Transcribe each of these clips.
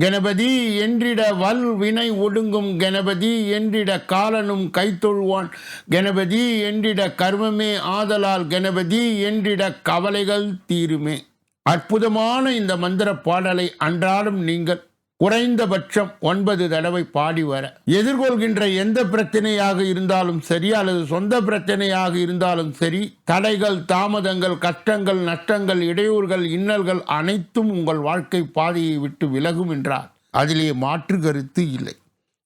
கணபதி என்றிட வல் வினை ஒடுங்கும் கணபதி என்றிட காலனும் கைத்தொழுவான். கணபதி என்றிட கர்மமே ஆதலால் கணபதி என்றிட கவலைகள் தீருமே. அற்புதமான இந்த மந்திர பாடலை அன்றாடம் நீங்கள் குறைந்தபட்சம் ஒன்பது தடவை பாடி வர. எதிர்கொள்கின்ற எந்த பிரச்சனையாக இருந்தாலும் சரி அல்லது சொந்த பிரச்சனையாக இருந்தாலும் சரி தடைகள் தாமதங்கள் கஷ்டங்கள் நஷ்டங்கள் இடையூறுகள் இன்னல்கள் அனைத்தும் உங்கள் வாழ்க்கை பாதையை விட்டு விலகும் என்றார். அதிலே மாற்று கருத்து இல்லை.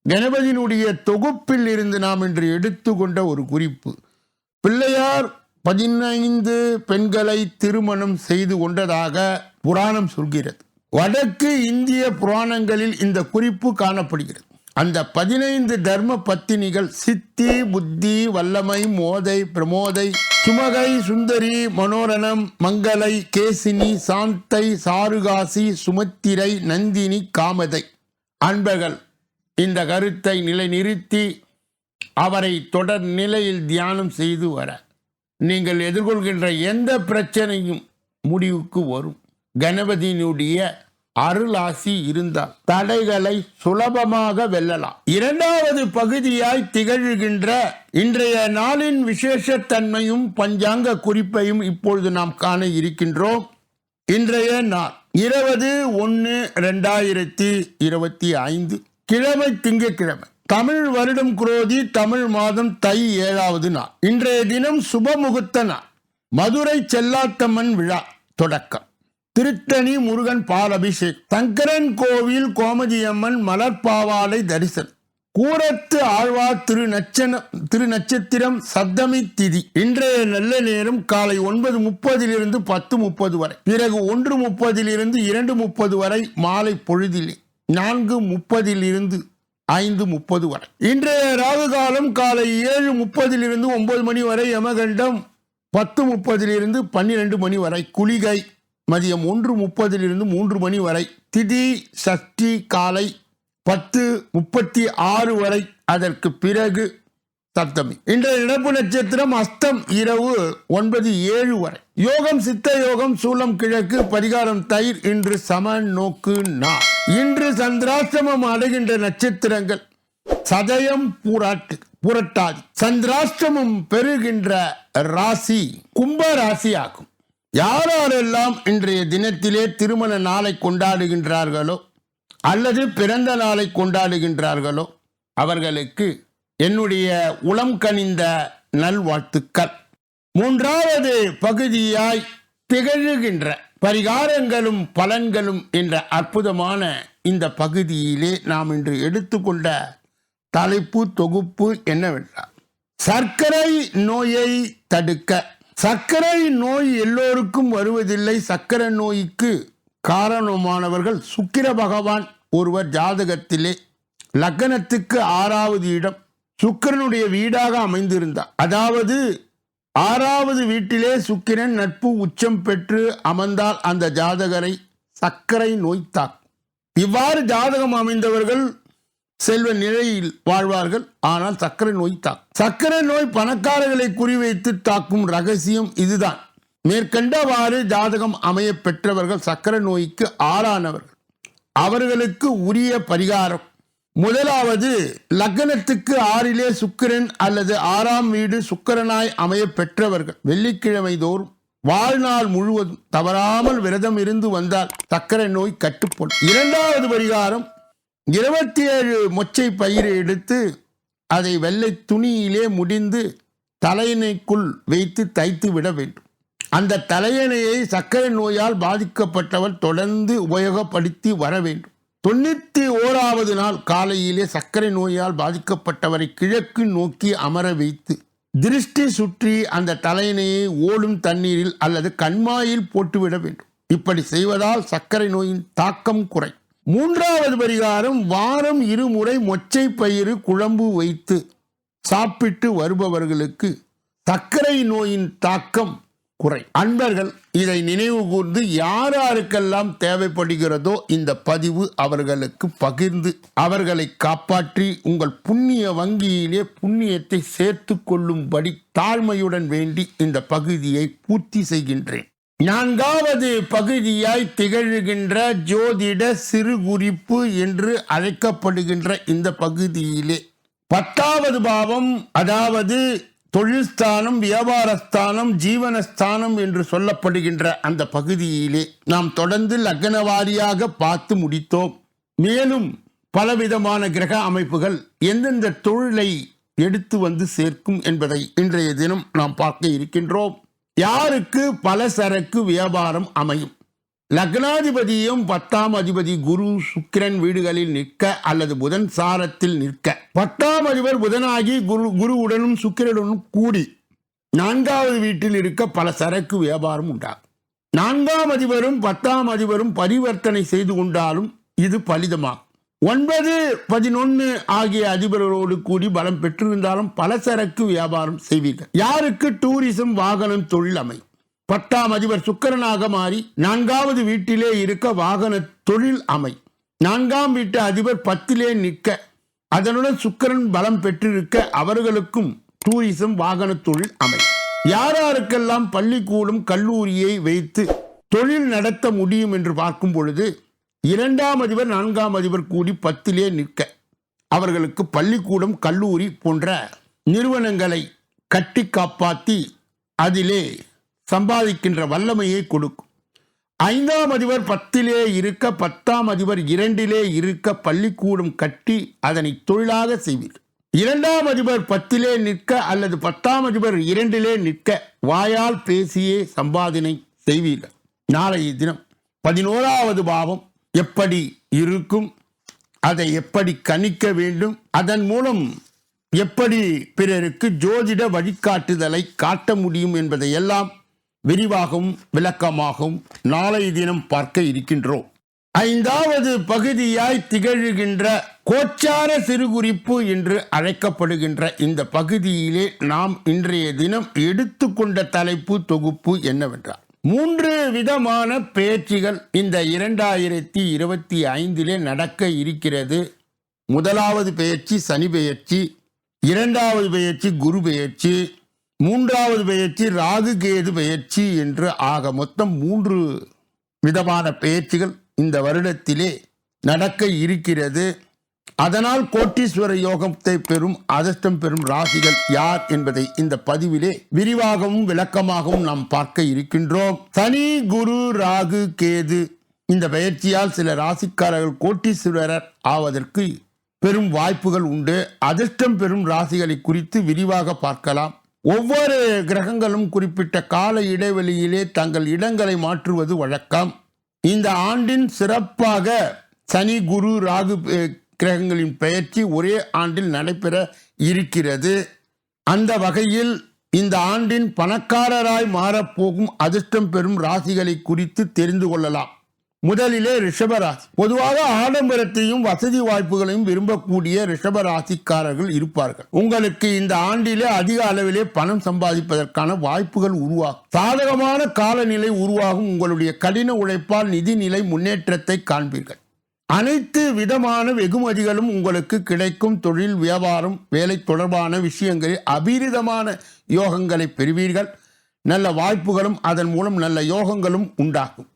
கணபதியினுடைய தொகுப்பில் இருந்து நாம் இன்று எடுத்துக்கொண்ட ஒரு குறிப்பு. பிள்ளையார் பதினைந்து பெண்களை திருமணம் செய்து கொண்டதாக புராணம் சொல்கிறது. வடக்கு இந்திய புராணங்களில் இந்த குறிப்பு காணப்படுகிறது. அந்த பதினைந்து தர்ம பத்தினிகள் சித்தி புத்தி வல்லமை மோதை பிரமோதை சுமகை சுந்தரி மனோரணம் மங்களை கேசினி சாந்தை சாருகாசி சுமத்திரை நந்தினி காமதை. அன்பர்கள் இந்த கருத்தை நிலைநிறுத்தி அவரை தொடர் நிலையில் தியானம் செய்து வர. நீங்கள் எதிர்கொள்கின்ற எந்த பிரச்சனையும் முடிவுக்கு வரும். கணபதியினுடைய அருளாசி இருந்தால் தடைகளை சுலபமாக வெல்லலாம். இரண்டாவது பகுதியாய் திகழ்கின்ற இன்றைய நாளின் விசேஷத்தன்மையும் பஞ்சாங்க குறிப்பையும் இப்பொழுது நாம் காண இருக்கின்றோம். இன்றைய நாள் இருபது ஒன்று ரெண்டாயிரத்தி இருபத்தி ஐந்து கிழமை திங்கட்கிழமை. தமிழ் வருடம் குரோதி தமிழ் மாதம் தை ஏழாவது நாள். இன்றைய தினம் சுபமுகூர்த்த நாள். மதுரை செல்லாத்தம்மன் விழா தொடக்கம். திருத்தணி முருகன் பால் அபிஷேக் சங்கரன் கோவில் கோமதியம்மன் மலர்பாவாலை தரிசனம் கூரத்து ஆழ்வார் திரு நச்சன திரு நட்சத்திரம் சப்தமி திதி. இன்றைய நல்ல நேரம் காலை ஒன்பது முப்பதிலிருந்து பத்து முப்பது வரை. பிறகு ஒன்று முப்பதிலிருந்து இரண்டு முப்பது வரை மாலை பொழுதிலே. நான்கு முப்பதிலிருந்து ஐந்து முப்பது வரை. இன்றைய ராகு காலம் காலை ஏழு முப்பதிலிருந்து ஒன்பது மணி வரை யமகண்டம் பத்து முப்பதிலிருந்து பன்னிரண்டு மணி வரை குளிகை. மதியம் ஒன்று முப்பதிலிருந்து மூன்று மணி வரை திதி சஷ்டி காலை பத்து முப்பத்தி ஆறு வரை அதற்கு பிறகு சப்தமி. இன்றைய இழப்பு நட்சத்திரம் அஸ்தம் இரவு ஒன்பது ஏழு வரை. யோகம் சித்த யோகம் சூலம் கிழக்கு பரிகாரம் தயிர் இன்று சம நோக்கு நா இன்று சந்திராசிரமம் அடைகின்ற நட்சத்திரங்கள் சதயம் பூராட்டு புரட்டாதி. சந்திராஷ்டமம் பெறுகின்ற ராசி கும்ப ராசி ஆகும் யாரெல்லாம் இன்றைய தினத்திலே திருமண நாளை கொண்டாடுகின்றார்களோ அல்லது பிறந்த நாளை கொண்டாடுகின்றார்களோ அவர்களுக்கு என்னுடைய உளம் கனிந்த நல்வாழ்த்துக்கள். மூன்றாவது பகுதியாய் திகழ்கின்ற பரிகாரங்களும் பலன்களும் என்ற அற்புதமான இந்த பகுதியிலே நாம் இன்று எடுத்துக்கொண்ட தலைப்பு தொகுப்பு என்னவென்றால் சர்க்கரை நோயை தடுக்க சர்க்கரை நோய் எல்லோருக்கும் வருவதில்லை. சர்க்கரை நோய்க்கு காரணமானவர்கள் சுக்கிர பகவான் ஒருவர் ஜாதகத்திலே லக்னத்துக்கு ஆறாவது இடம். சுக்கிரனுடைய வீடாக அமைந்திருந்தார். அதாவது ஆறாவது வீட்டிலே சுக்கிரன் நட்பு உச்சம் பெற்று அமர்ந்தால் அந்த ஜாதகரை சர்க்கரை நோய் தாக்கும். இவ்வாறு ஜாதகம் அமைந்தவர்கள் செல்வ நிலையில் வாழ்வார்கள். ஆனால் சர்க்கரை நோய் தாக்கும். சர்க்கரை நோய் பணக்காரர்களை குறிவைத்து தாக்கும் ரகசியம் இதுதான். மேற்கண்டவாறு ஜாதகம் அமைய பெற்றவர்கள் சர்க்கரை நோய்க்கு ஆளானவர்கள். அவர்களுக்கு உரிய பரிகாரம். முதலாவது லக்னத்துக்கு ஆறிலே சுக்கிரன் அல்லது ஆறாம் வீடு சுக்கிரனாய் அமைய பெற்றவர்கள். வெள்ளிக்கிழமை தோறும் வாழ்நாள் முழுவதும் தவறாமல் விரதம் இருந்து வந்தால் சர்க்கரை நோய் கட்டுப்படும். இரண்டாவது பரிகாரம் இருபத்தி ஏழு மொச்சை பயிரை எடுத்து அதை வெள்ளை துணியிலே முடிந்து தலையணைக்குள் வைத்து தைத்து விட வேண்டும். அந்த தலையணையை சர்க்கரை நோயால் பாதிக்கப்பட்டவர் தொடர்ந்து உபயோகப்படுத்தி வர வேண்டும். தொண்ணூத்தி ஓராவது நாள் காலையிலே சர்க்கரை நோயால் பாதிக்கப்பட்டவரை கிழக்கு நோக்கி அமர வைத்து திருஷ்டி சுற்றி அந்த தலையணையை ஓடும் தண்ணீரில் அல்லது கண்மாயில் போட்டுவிட வேண்டும். இப்படி செய்வதால் சர்க்கரை நோயின் தாக்கம் குறை மூன்றாவது பரிகாரம் வாரம் இருமுறை மொச்சை பயிறு குழம்பு வைத்து சாப்பிட்டு வருபவர்களுக்கு சர்க்கரை நோயின் தாக்கம் குறை. அன்பர்கள் இதை நினைவு கூர்ந்து யார் யாருக்கெல்லாம் தேவைப்படுகிறதோ இந்த பதிவு அவர்களுக்கு பகிர்ந்து அவர்களை காப்பாற்றி உங்கள் புண்ணிய வங்கியிலே புண்ணியத்தை சேர்த்து கொள்ளும்படி தாழ்மையுடன் வேண்டி இந்த பகுதியை பூர்த்தி செய்கின்றேன். நான்காவது பகுதியாய் திகழ்கின்ற ஜோதிட சிறு குறிப்பு என்று அழைக்கப்படுகின்ற இந்த பகுதியிலே. பத்தாவது பாவம் அதாவது தொழில்ஸ்தானம் வியாபாரஸ்தானம் ஜீவனஸ்தானம் என்று சொல்லப்படுகின்ற அந்த பகுதியிலே நாம் தொடர்ந்து லக்ன வாரியாக பார்த்து முடித்தோம். மேலும் பலவிதமான கிரக அமைப்புகள் எந்தெந்த தொழிலை எடுத்து வந்து சேர்க்கும் என்பதை இன்றைய தினம் நாம் பார்க்க இருக்கின்றோம். யாருக்கு பல சரக்கு வியாபாரம் அமையும்? லக்னாதிபதியும் பத்தாம் அதிபதி குரு சுக்கிரன் வீடுகளில் நிற்க அல்லது புதன் சாரத்தில் நிற்க. பத்தாம் அதிபர் புதனாகி குரு குருவுடனும் சுக்கிரனுடனும் கூடி நான்காவது வீட்டில் இருக்க பல சரக்கு வியாபாரம் உண்டாகும். நான்காம் அதிபரும் பத்தாம் அதிபரும் பரிவர்த்தனை செய்து கொண்டாலும் இது பலிதமாகும். ஒன்பது பதினொன்னு ஆகிய அதிபர்களோடு கூடி பலம் பெற்றிருந்தாலும் பலசரக்கு வியாபாரம் செய்வீர்கள். யாருக்கு டூரிசம் வாகனம் தொழில் அமை பத்தாம் அதிபர் சுக்கிரனாக மாறி நான்காவது வீட்டிலே இருக்க வாகன தொழில் அமை. நான்காம் வீட்டு அதிபர் பத்திலே நிற்க. அதனுடன் சுக்கிரன் பலம் பெற்றிருக்க அவர்களுக்கும் டூரிசம் வாகன தொழில் அமை. யாராருக்கெல்லாம் பள்ளிக்கூடம் கல்லூரியை வைத்து தொழில் நடத்த முடியும் என்று பார்க்கும் பொழுது இரண்டாம் அதிபர் நான்காம் அதிபர் கூடி பத்திலே நிற்க. அவர்களுக்கு பள்ளிக்கூடம் கல்லூரி போன்ற நிறுவனங்களை கட்டி காப்பாற்றி அதிலே சம்பாதிக்கின்ற வல்லமையை கொடுக்கும். ஐந்தாம் அதிபர் பத்திலே இருக்க பத்தாம் அதிபர் இரண்டிலே இருக்க பள்ளிக்கூடம் கட்டி அதனை தொழிலாக செய்வீர்கள் இரண்டாம் அதிபர் பத்திலே நிற்க அல்லது பத்தாம் அதிபர் இரண்டிலே நிற்க வாயால் பேசியே சம்பாதனை செய்வீர்கள். நாளைய தினம் பதினோராவது பாவம் எப்படி இருக்கும் அதை எப்படி கணிக்க வேண்டும் அதன் மூலம் எப்படி பிறருக்கு ஜோதிட வழிகாட்டுதலை காட்ட முடியும் என்பதையெல்லாம் விரிவாகவும் விளக்கமாகவும் நாளைய தினம் பார்க்க இருக்கின்றோம். ஐந்தாவது பகுதியாய் திகழ்கின்ற கோச்சார சிறுகுறிப்பு என்று அழைக்கப்படுகின்ற இந்த பகுதியிலே நாம் இன்றைய தினம் எடுத்துக்கொண்ட தலைப்பு தொகுப்பு என்னவென்றால் மூன்று விதமான பேச்சுகள் இந்த இரண்டாயிரத்தி இருபத்தி ஐந்திலே நடக்க இருக்கிறது. முதலாவது பெயர்ச்சி சனி பெயர்ச்சி இரண்டாவது பெயர்ச்சி குரு பெயர்ச்சி மூன்றாவது பெயர்ச்சி ராகு கேது பெயர்ச்சி என்று ஆக மொத்தம் மூன்று விதமான பெயர்ச்சிகள் இந்த வருடத்திலே நடக்க இருக்கிறது. அதனால் கோட்டீஸ்வர யோகத்தை பெறும் அதிர்ஷ்டம் பெறும் ராசிகள் யார் என்பதை இந்த பதிவிலே விரிவாகவும் விளக்கமாகவும் நாம் பார்க்க இருக்கின்றோம். சனி குரு ராகு கேது இந்த பயிற்சியால் சில ராசிக்காரர்கள் கோட்டீஸ்வரர் ஆவதற்கு பெரும் வாய்ப்புகள் உண்டு. அதிர்ஷ்டம் பெறும் ராசிகளை குறித்து விரிவாக பார்க்கலாம். ஒவ்வொரு கிரகங்களும் குறிப்பிட்ட கால இடைவெளியிலே தங்கள் இடங்களை மாற்றுவது வழக்கம். இந்த ஆண்டின் சிறப்பாக சனி குரு ராகு கிரகங்களின் பெயர்ச்சி ஒரே ஆண்டில் நடைபெற இருக்கிறது. அந்த வகையில் இந்த ஆண்டின் பணக்காரராய் மாறப்போகும் அதிர்ஷ்டம் பெறும் ராசிகளை குறித்து தெரிந்து கொள்ளலாம். முதலிலே ரிஷபராசி பொதுவாக ஆடம்பரத்தையும் வசதி வாய்ப்புகளையும் விரும்பக்கூடிய ரிஷபராசிக்காரர்கள் இருப்பார்கள். உங்களுக்கு இந்த ஆண்டிலே அதிக அளவிலே பணம் சம்பாதிப்பதற்கான வாய்ப்புகள் உருவாகும். சாதகமான காலநிலை உருவாகும். உங்களுடைய கடின உழைப்பால் நிதிநிலை முன்னேற்றத்தை காண்பீர்கள். அனைத்து விதமான வெகுமதிகளும் உங்களுக்கு கிடைக்கும். தொழில் வியாபாரம் வேலை தொடர்பான விஷயங்களில் அபீரிதமான யோகங்களை பெறுவீர்கள். நல்ல வாய்ப்புகளும் அதன் மூலம் நல்ல யோகங்களும் உண்டாகும்.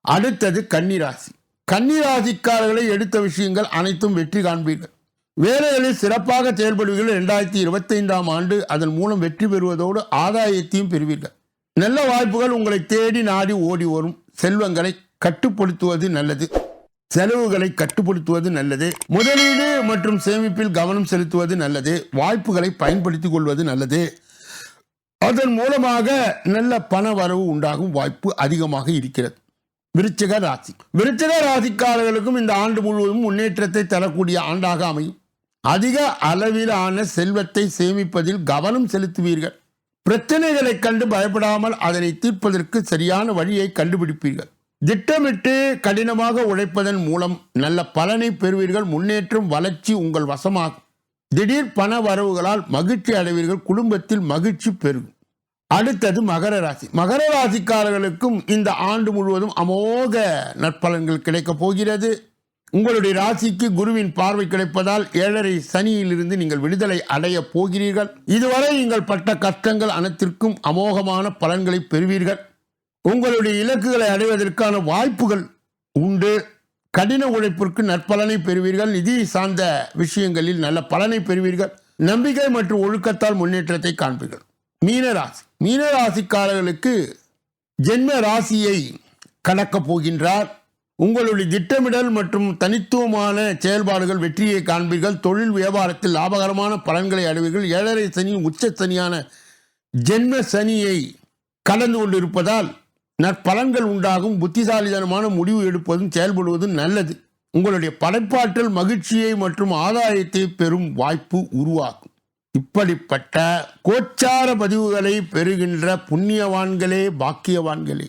அடுத்தது கன்னிராசி. கன்னிராசிக்காரர்களை எடுத்த விஷயங்கள் அனைத்தும் வெற்றி காண்பீர்கள். வேலைகளில் சிறப்பாக செயல்படுவீர்கள். இரண்டாயிரத்தி இருபத்தைந்தாம் ஆண்டு அதன் மூலம் வெற்றி பெறுவதோடு ஆதாயத்தையும் பெறுவீர்கள். நல்ல வாய்ப்புகள் உங்களை தேடி நாடி ஓடி வரும். செல்வங்களை கட்டுப்படுத்துவது நல்லது. செலவுகளை கட்டுப்படுத்துவது நல்லது. முதலீடு மற்றும் சேமிப்பில் கவனம் செலுத்துவது நல்லது. வாய்ப்புகளை பயன்படுத்திக் கொள்வது நல்லது. அதன் மூலமாக நல்ல பண வரவு உண்டாகும் வாய்ப்பு அதிகமாக இருக்கிறது. விருச்சக ராசி. விருச்சக ராசிக்காரர்களுக்கும் இந்த ஆண்டு முழுவதும் முன்னேற்றத்தை தரக்கூடிய ஆண்டாக அமையும். அதிக அளவிலான செல்வத்தை சேமிப்பதில் கவனம் செலுத்துவீர்கள். பிரச்சனைகளை கண்டு பயப்படாமல் அதனை தீர்ப்பதற்கு சரியான வழியை கண்டுபிடிப்பீர்கள். திட்டமிட்டு கடினமாக உழைப்பதன் மூலம் நல்ல பலனை பெறுவீர்கள். முன்னேற்றம் வளர்ச்சி உங்கள் வசமாகும். திடீர் பண வரவுகளால் மகிழ்ச்சி அடைவீர்கள். குடும்பத்தில் மகிழ்ச்சி பெருகும். அடுத்தது மகர ராசி. மகர ராசிக்காரர்களுக்கும் இந்த ஆண்டு முழுவதும் அமோக நற்பலன்கள் கிடைக்கப் போகிறது. உங்களுடைய ராசிக்கு குருவின் பார்வை கிடைப்பதால் ஏழரை சனியிலிருந்து நீங்கள் விடுதலை அடைய போகிறீர்கள். இதுவரை நீங்கள் பட்ட கஷ்டங்கள் அனைத்திற்கும் அமோகமான பலன்களை பெறுவீர்கள். உங்களுடைய இலக்குகளை அடைவதற்கான வாய்ப்புகள் உண்டு. கடின உழைப்பிற்கு நற்பலனை பெறுவீர்கள். நிதி சார்ந்த விஷயங்களில் நல்ல பலனை பெறுவீர்கள். நம்பிக்கை மற்றும் ஒழுக்கத்தால் முன்னேற்றத்தை காண்பீர்கள். மீனராசி மீனராசிக்காரர்களுக்கு ஜென்ம ராசியை கடக்கப் போகின்றார். உங்களுடைய திட்டமிடல் மற்றும் தனித்துவமான செயல்பாடுகள் வெற்றியை காண்பீர்கள். தொழில் வியாபாரத்தில் லாபகரமான பலன்களை அடைவீர்கள். ஏழரை சனி உச்ச சனியான ஜென்ம சனியை கடந்து கொண்டிருப்பதால் நற்பலன்கள் உண்டாகும் புத்திசாலிதனமான முடிவு எடுப்பதும் செயல்படுவதும் நல்லது. உங்களுடைய படைப்பாற்றல் மகிழ்ச்சியை மற்றும் ஆதாயத்தை பெறும் வாய்ப்பு உருவாகும். இப்படிப்பட்ட கோச்சார பதிவுகளை பெறுகின்ற புண்ணியவான்களே பாக்கியவான்களே.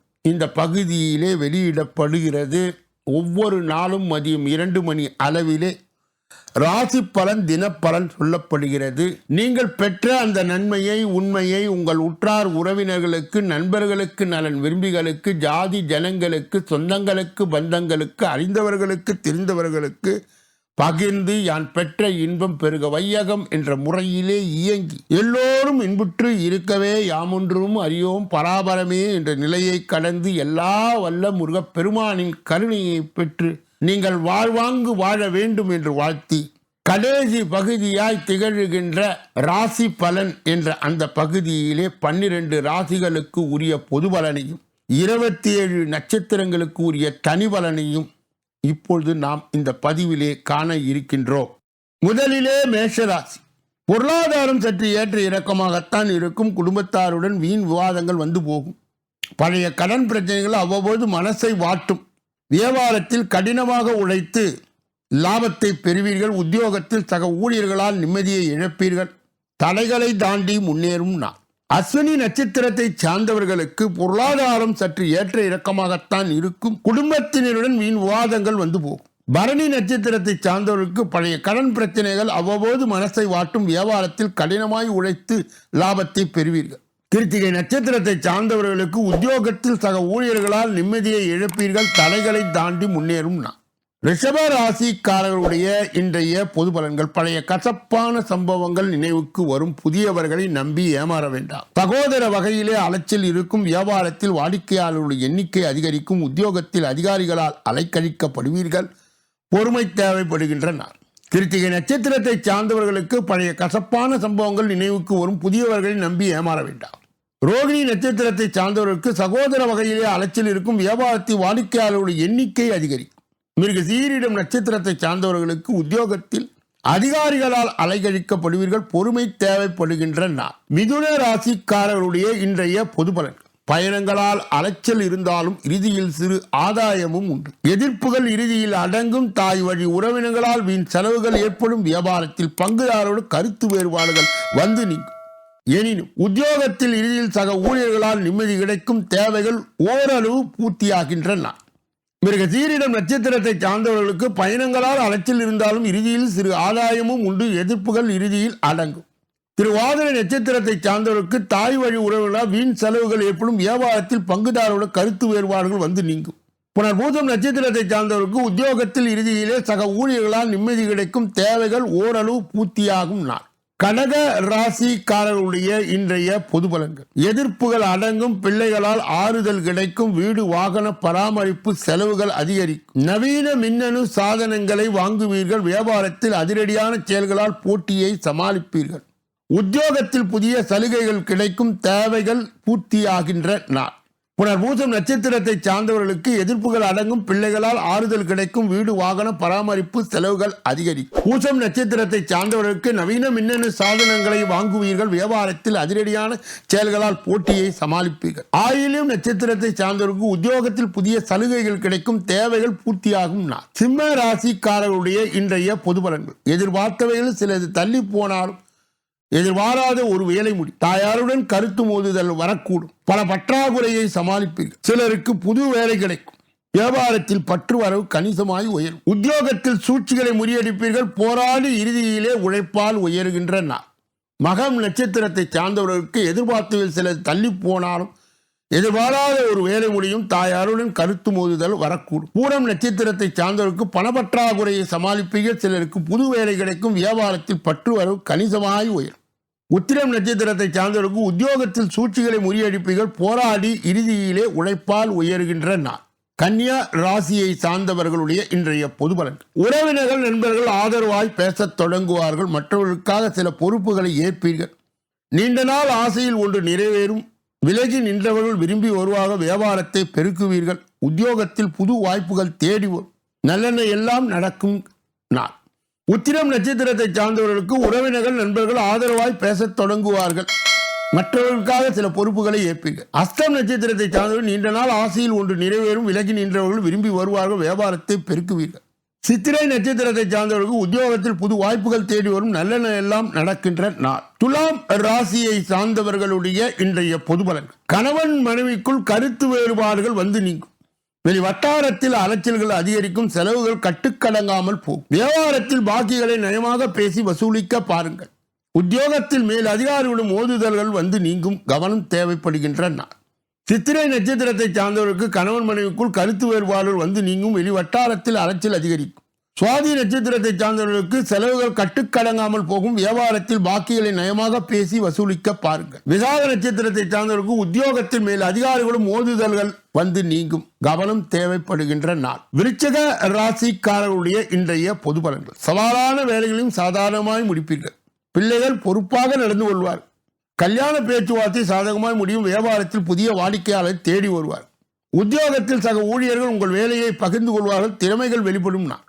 இந்த பகுதியிலே வெளியிடப்படுகிறது. ஒவ்வொரு நாளும் மதியம் இரண்டு மணி அளவிலே ராசி பலன் தினப்பலன் சொல்லப்படுகிறது. நீங்கள் பெற்ற அந்த நன்மையை உண்மையை உங்கள் உற்றார் உறவினர்களுக்கு நண்பர்களுக்கு நலன் விரும்பிகளுக்கு ஜாதி ஜனங்களுக்கு சொந்தங்களுக்கு பந்தங்களுக்கு அறிந்தவர்களுக்கு தெரிந்தவர்களுக்கு பகிர்ந்து யான் பெற்ற இன்பம் பெருக வையகம் என்ற முறையிலே இயங்கி எல்லோரும் இன்புற்று இருக்கவே யாமொன்றும் அறியோம் பராபரமே என்ற நிலையை கடந்து எல்லா வல்ல முருகப் பெருமானின் கருணையை பெற்று நீங்கள் வாழ்வாங்கு வாழ வேண்டும் என்று வாழ்த்தி கடைசி பகுதியாய் திகழ்கின்ற ராசி பலன் என்ற அந்த பகுதியிலே பன்னிரண்டு ராசிகளுக்கு உரிய பொது பலனையும் இருபத்தி ஏழு நட்சத்திரங்களுக்கு உரிய தனி பலனையும் இப்பொழுது நாம் இந்த பதிவிலே காண இருக்கின்றோம். முதலிலே மேஷராசி. பொருளாதாரம் சற்று ஏற்ற இறக்கமாகத்தான் இருக்கும். குடும்பத்தாருடன் வீண் விவாதங்கள் வந்து போகும். பழைய கடன் பிரச்சனைகள் அவ்வப்போது மனசை வாட்டும். வியாபாரத்தில் கடினமாக உழைத்து லாபத்தை பெறுவீர்கள். உத்தியோகத்தில் சக ஊழியர்களால் நிம்மதியை இழப்பீர்கள். தடைகளை தாண்டி முன்னேறும் நான் அஸ்வினி நட்சத்திரத்தை சார்ந்தவர்களுக்கு பொருளாதாரம் சற்று ஏற்ற இறக்கமாகத்தான் இருக்கும். குடும்பத்தினருடன் வீண் விவாதங்கள் வந்து போகும். பரணி நட்சத்திரத்தை சார்ந்தவர்களுக்கு பழைய கடன் பிரச்சனைகள் அவ்வப்போது மனசை வாட்டும் வியாபாரத்தில் கடினமாய் உழைத்து லாபத்தை பெறுவீர்கள். கிருத்திகை நட்சத்திரத்தை சார்ந்தவர்களுக்கு உத்தியோகத்தில் சக ஊழியர்களால் நிம்மதியை இழப்பீர்கள். தலைகளை தாண்டி முன்னேறும் நான் ரிஷப ராசிக்காரர்களுடைய இன்றைய பொது பலன்கள் பழைய கசப்பான சம்பவங்கள் நினைவுக்கு வரும். புதியவர்களை நம்பி ஏமாற வேண்டாம். சகோதர வகையிலே அலைச்சல் இருக்கும். வியாபாரத்தில் வாடிக்கையாளர்களுடைய எண்ணிக்கை அதிகரிக்கும். உத்தியோகத்தில் அதிகாரிகளால் அலைக்கழிக்கப்படுவீர்கள். பொறுமை தேவைப்படுகின்றனர் கிருத்திகை நட்சத்திரத்தை சார்ந்தவர்களுக்கு பழைய கசப்பான சம்பவங்கள் நினைவுக்கு வரும். புதியவர்களை நம்பி ஏமாற வேண்டாம். ரோகிணி நட்சத்திரத்தை சார்ந்தவர்களுக்கு சகோதர வகையிலே அலைச்சல் இருக்கும். வியாபாரத்தில் வாடிக்கையாளர்களுடைய எண்ணிக்கை அதிகரிக்கும். மிருக சீரிடம் நட்சத்திரத்தை சார்ந்தவர்களுக்கு உத்தியோகத்தில் அதிகாரிகளால் அலைகழிக்கப்படுவீர்கள் பொறுமை தேவைப்படுகின்ற நாள் மிதுன ராசிக்காரர்களுடைய இன்றைய பொது பயணங்களால் அலைச்சல் இருந்தாலும் இறுதியில் சிறு ஆதாயமும் உண்டு. எதிர்ப்புகள் இறுதியில் அடங்கும் தாய் வழி உறவினர்களால் வீண் செலவுகள் ஏற்படும் வியாபாரத்தில் பங்குதாரோடு கருத்து வேறுபாடுகள் வந்து நீங்கும். எனினும் உத்தியோகத்தில் இறுதியில் சக ஊழியர்களால் நிம்மதி கிடைக்கும் தேவைகள் ஓரளவு பூர்த்தியாகின்ற நாள் சீரிடம் நட்சத்திரத்தை சார்ந்தவர்களுக்கு பயணங்களால் அலைச்சல் இருந்தாலும் இறுதியில் சிறு ஆதாயமும் உண்டு. எதிர்ப்புகள் இறுதியில் அடங்கும். திருவாதிரை நட்சத்திரத்தை சார்ந்தவர்களுக்கு தாய் வழி உறவுகளால் வீண் செலவுகள் ஏற்படும். வியாபாரத்தில் பங்குதாரோட கருத்து வேறுபாடுகள் வந்து நீங்கும். புனர்பூதம் நட்சத்திரத்தை சார்ந்தவர்களுக்கு உத்தியோகத்தில் இறுதியிலே சக ஊழியர்களால் நிம்மதி கிடைக்கும். தேவைகள் ஓரளவு பூர்த்தியாகும் நாள். கடக ராசிக்காரர்களுடைய இன்றைய பொது பலன்கள். எதிர்ப்புகள் அடங்கும் பிள்ளைகளால் ஆறுதல் கிடைக்கும் வீடு வாகன பராமரிப்பு செலவுகள் அதிகரிக்கும். நவீன மின்னணு சாதனங்களை வாங்குவீர்கள் வியாபாரத்தில் அதிரடியான செயல்களால் போட்டியை சமாளிப்பீர்கள். உத்தியோகத்தில் புதிய சலுகைகள் கிடைக்கும் தேவைகள் பூர்த்தியாகின்ற நாள். புனர்பூசம் நட்சத்திரத்தை சார்ந்தவர்களுக்கு எதிர்ப்புகள் அடங்கும் பிள்ளைகளால் ஆறுதல் கிடைக்கும் வீடு வாகன பராமரிப்பு செலவுகள் அதிகரிக்கும். பூசம் நட்சத்திரத்தை சார்ந்தவர்களுக்கு நவீன மின்னணு சாதனங்களை வாங்குவீர்கள் வியாபாரத்தில் அதிரடியான செயல்களால் போட்டியை சமாளிப்பீர்கள். ஆயிலும் நட்சத்திரத்தை சார்ந்தவர்களுக்கு உத்தியோகத்தில் புதிய சலுகைகள் கிடைக்கும் தேவைகள் பூர்த்தியாகும் நாள். சிம்ம ராசிக்காரர்களுடைய இன்றைய பொது பலன்கள். எதிர்பார்த்தவைகள் சிலது தள்ளி போனாலும் எதிர்பாராத ஒரு வேலை முடி. தாயாருடன் கருத்து மோதுதல் வரக்கூடும். பல பற்றாக்குறையை சமாளிப்பீர்கள். சிலருக்கு புது வேலை கிடைக்கும். வியாபாரத்தில் பற்று வரவு கணிசமாய் உயரும். உத்தியோகத்தில் சூழ்ச்சிகளை முறியடிப்பீர்கள். போராடி இறுதியிலே உழைப்பால் உயர்கின்ற நான் மகம் நட்சத்திரத்தை சார்ந்தவர்களுக்கு எதிர்பார்த்துகள் சிலர் தள்ளி போனாலும் எதிர்பாராத ஒரு வேலை முடியும். தாயாருடன் கருத்து மோதுதல் வரக்கூடும். பூரம் நட்சத்திரத்தை சார்ந்தவருக்கு பணப்பற்றாக்குறையை சமாளிப்பீர்கள். சிலருக்கு புது வேலை கிடைக்கும். வியாபாரத்தில் பற்று வரவு கணிசமாய் உயரும். உத்திரம் நட்சத்திரத்தை சார்ந்தவருக்கு உத்தியோகத்தில் சூழ்ச்சிகளை முறியடிப்பீர்கள். போராடி இறுதியிலே உழைப்பால் உயர்கின்ற நாள். கன்னியா ராசியை சார்ந்தவர்களுடைய இன்றைய பொது பலன். உறவினர்கள் நண்பர்கள் ஆதரவாய் பேசத் தொடங்குவார்கள். மற்றவர்களுக்காக சில பொறுப்புகளை ஏற்பீர்கள். நீண்ட நாள் ஆசையில் ஒன்று நிறைவேறும். விலகி நின்றவர்கள் விரும்பி வருவாக வியாபாரத்தை பெருக்குவீர்கள். உத்தியோகத்தில் புது வாய்ப்புகள் தேடி வரும். நல்லெண்ண எல்லாம் நடக்கும் நாள். உத்திரம் நட்சத்திரத்தை சார்ந்தவர்களுக்கு உறவினர்கள் நண்பர்கள் ஆதரவாய் பேசத் தொடங்குவார்கள். மற்றவர்களுக்காக சில பொறுப்புகளை ஏற்பீர்கள். அஸ்தம் நட்சத்திரத்தை சார்ந்தவர்கள் நீண்ட நாள் ஆசையில் ஒன்று நிறைவேறும் விலகி நின்றவர்கள் விரும்பி வருவார்கள் வியாபாரத்தை பெருக்குவீர்கள். சித்திரை நட்சத்திரத்தை சார்ந்தவர்களுக்கு உத்தியோகத்தில் புது வாய்ப்புகள் தேடி வரும் நல்ல எல்லாம் நடக்கின்ற நாள். துலாம் ராசியை சார்ந்தவர்களுடைய இன்றைய பொது பலன் கணவன் மனைவிக்குள் கருத்து வேறுபாடுகள் வந்து நீங்கும். வெளி வட்டாரத்தில் அலைச்சல்கள் அதிகரிக்கும் செலவுகள் கட்டுக்கடங்காமல் போகும். வியாபாரத்தில் பாக்கிகளை நயமாக பேசி வசூலிக்க பாருங்கள். உத்தியோகத்தில் மேல் அதிகாரிகளும் மோதுதல்கள் வந்து நீங்கும் கவனம் தேவைப்படுகின்ற நான் சித்திரை நட்சத்திரத்தை சார்ந்தவருக்கு கணவன் மனைவிக்குள் கருத்து வேறுபாடுகள் வந்து நீங்கும். வெளி வட்டாரத்தில் அலைச்சல் அதிகரிக்கும். சுவாதி நட்சத்திரத்தை சார்ந்தவர்களுக்கு செலவுகள் கட்டுக்கடங்காமல் போகும். வியாபாரத்தில் பாக்கிகளை நயமாக பேசி வசூலிக்க பாருங்கள். விசாக நட்சத்திரத்தை சார்ந்தவருக்கு உத்தியோகத்தில் மேல் அதிகாரிகளும் மோதுதல்கள் வந்து நீங்கும். கவனம் தேவைப்படுகின்ற நாள். விருச்சக ராசிக்காரர்களுடைய இன்றைய பொது பலன்கள். சவாலான வேலைகளையும் சாதாரணமாய் முடிப்பீர்கள். பிள்ளைகள் பொறுப்பாக நடந்து கொள்வார் கல்யாண பேச்சுவார்த்தை சாதகமாய் முடியும். வியாபாரத்தில் புதிய வாடிக்கையாளர் தேடி வருவார். உத்தியோகத்தில் சக ஊழியர்கள் உங்கள் வேலையை பகிர்ந்து கொள்வார்கள். திறமைகள் வெளிப்படும் நான்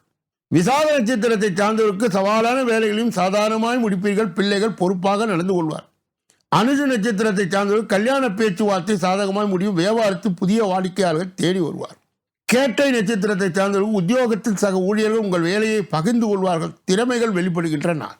விசாக நட்சத்திரத்தை சார்ந்தவருக்கு சவாலான வேலைகளையும் சாதாரணமாய் முடிப்பீர்கள். பிள்ளைகள் பொறுப்பாக நடந்து கொள்வார் அனுஜ நட்சத்திரத்தை சார்ந்தவர்கள் கல்யாண பேச்சுவார்த்தை சாதகமாக முடியும். வியாபாரத்தில் புதிய வாடிக்கையாளர்கள் தேடி வருவார். கேட்டை நட்சத்திரத்தை சார்ந்தவர்கள் உத்தியோகத்தில் சக ஊழியர்கள் உங்கள் வேலையை பகிர்ந்து கொள்வார்கள். திறமைகள் வெளிப்படுகின்ற நாள்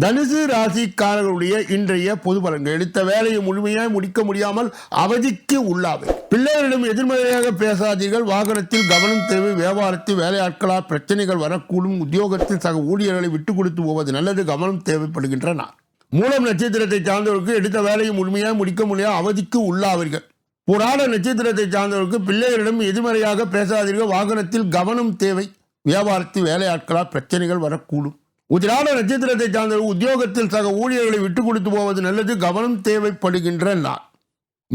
தனுசு ராசிக்காரர்களுடைய இன்றைய பொது பலன்கள். எடுத்த வேலையை முழுமையாய் முடிக்க முடியாமல் அவதிக்கு உள்ளாவை. பிள்ளைகளிடம் எதிர்மறையாக பேசாதீர்கள். வாகனத்தில் கவனம் தேவை. வியாபாரத்தில் வேலையாட்களால் பிரச்சனைகள் வரக்கூடும். உத்தியோகத்தில் சக ஊழியர்களை விட்டு கொடுத்து போவது நல்லது. கவனம் தேவைப்படுகின்றன. மூலம் நட்சத்திரத்தை சார்ந்தவருக்கு எடுத்த வேலையை முழுமையாக முடிக்க முடியாத அவதிக்கு உள்ளாவீர்கள். புராண நட்சத்திரத்தை சார்ந்தவருக்கு பிள்ளைகளிடம் எதிர்மறையாக பேசாதீர்கள். வாகனத்தில் கவனம் தேவை. வியாபாரத்து வேலையாட்களால் பிரச்சனைகள் வரக்கூடும். உதிராட நட்சத்திரத்தை சார்ந்த உத்தியோகத்தில் சக ஊழியர்களை விட்டு கொடுத்து போவது நல்லது. கவனம் தேவைப்படுகின்ற நாள்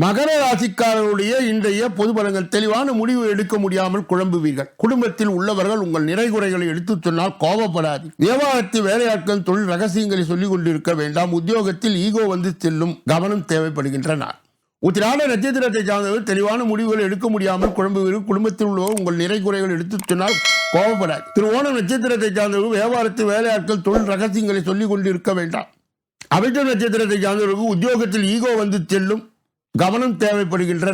மகர ராசிக்காரருடைய இன்றைய பொது பலங்கள் தெளிவான முடிவு எடுக்க முடியாமல் குழம்புவீர்கள். குடும்பத்தில் உள்ளவர்கள் உங்கள் நிறைகுறைகளை எடுத்து சொன்னால் கோபப்படாது வியாபாரத்தில் வேலையாட்கள் தொழில் ரகசியங்களை சொல்லிக் கொண்டிருக்க வேண்டாம். உத்தியோகத்தில் ஈகோ வந்து செல்லும் கவனம் தேவைப்படுகின்றன. உத்திராட நட்சத்திரத்தை சார்ந்தவர் தெளிவான முடிவுகள் எடுக்க முடியாமல் குழம்புவீர்கள். குடும்பத்தில் உள்ளவர் உங்கள் நிறைகுறைகள் எடுத்து சொன்னால் கோபப்படாது திருவோண நட்சத்திரத்தை சார்ந்தவர் வியாபாரத்தில் வேலையாட்கள் தொழில் ரகசியங்களை சொல்லிக் கொண்டிருக்க வேண்டாம். அவிட்ட நட்சத்திரத்தை சார்ந்தவர்களுக்கு உத்தியோகத்தில் ஈகோ வந்து செல்லும் கவனம் தேவைப்படுகின்ற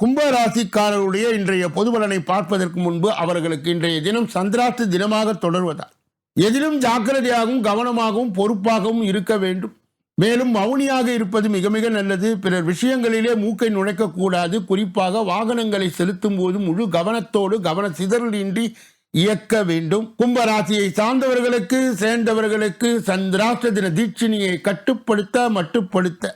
கும்பராசிக்காரருடைய இன்றைய பொதுபலனை பார்ப்பதற்கு முன்பு அவர்களுக்கு இன்றைய தினம் சந்திராஷ்ட தினமாக தொடர்வதால். எதிலும் ஜாக்கிரதையாகவும் கவனமாகவும் பொறுப்பாகவும் இருக்க வேண்டும். மேலும் மௌனியாக இருப்பது மிக மிக நல்லது. பிறர் விஷயங்களிலே மூக்கை நுழைக்கக்கூடாது. குறிப்பாக வாகனங்களை செலுத்தும் போது முழு கவனத்தோடு கவன சிதறலின்றி இயக்க வேண்டும். கும்பராசியை சார்ந்தவர்களுக்கு சேர்ந்தவர்களுக்கு சந்திராஷ்ட தின தீட்சிணியை கட்டுப்படுத்த மட்டுப்படுத்த.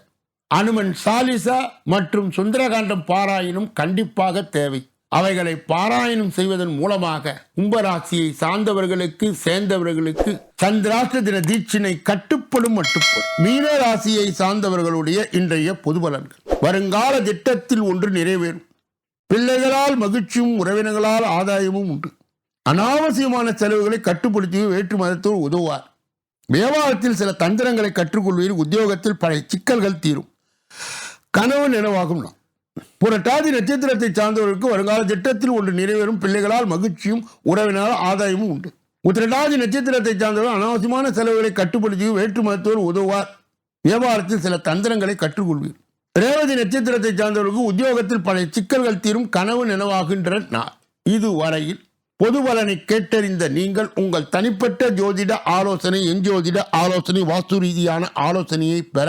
அனுமன் சாலிசா மற்றும் சுந்தரகாண்டம் பாராயணம் கண்டிப்பாக தேவை. அவைகளை பாராயணம் செய்வதன் மூலமாக கும்பராசியை சார்ந்தவர்களுக்கு சேர்ந்தவர்களுக்கு சந்திராஷ்ட தின தீட்சினை கட்டுப்படும் மட்டுப்படும் மீன ராசியை சார்ந்தவர்களுடைய இன்றைய பொது பலன்கள் வருங்கால திட்டத்தில் ஒன்று நிறைவேறும். பிள்ளைகளால் மகிழ்ச்சியும் உறவினர்களால் ஆதாயமும் உண்டு. அனாவசியமான செலவுகளை கட்டுப்படுத்தி வேற்று மதத்தோடு உதவுவார். வியாபாரத்தில் சில தந்திரங்களை கற்றுக்கொள்வீர் உத்தியோகத்தில் பழைய சிக்கல்கள் தீரும். கனவு நினைவாகும் புரட்டாதி நட்சத்திரத்தை சார்ந்தவர்களுக்கு வருங்கால திட்டத்தில் ஒன்று நிறைவேறும் பிள்ளைகளால் மகிழ்ச்சியும் உறவினால் ஆதாயமும் உண்டு. உத்திரட்டாதி நட்சத்திரத்தை சார்ந்தவர்கள் அனாவசியமான செலவுகளை கட்டுப்படுத்தி வேற்று மருத்துவர் உதவுவார். வியாபாரத்தில் சில தந்திரங்களை கற்றுக்கொள்வீர். ரேவதி நட்சத்திரத்தை சார்ந்தவர்களுக்கு உத்தியோகத்தில் பல சிக்கல்கள் தீரும் கனவு நினைவாகின்ற நாள். இதுவரையில் பொது பலனை கேட்டறிந்த நீங்கள் உங்கள் தனிப்பட்ட ஜோதிட ஆலோசனை எஞ்சோதிட ஆலோசனை வாஸ்து ரீதியான ஆலோசனையை பெற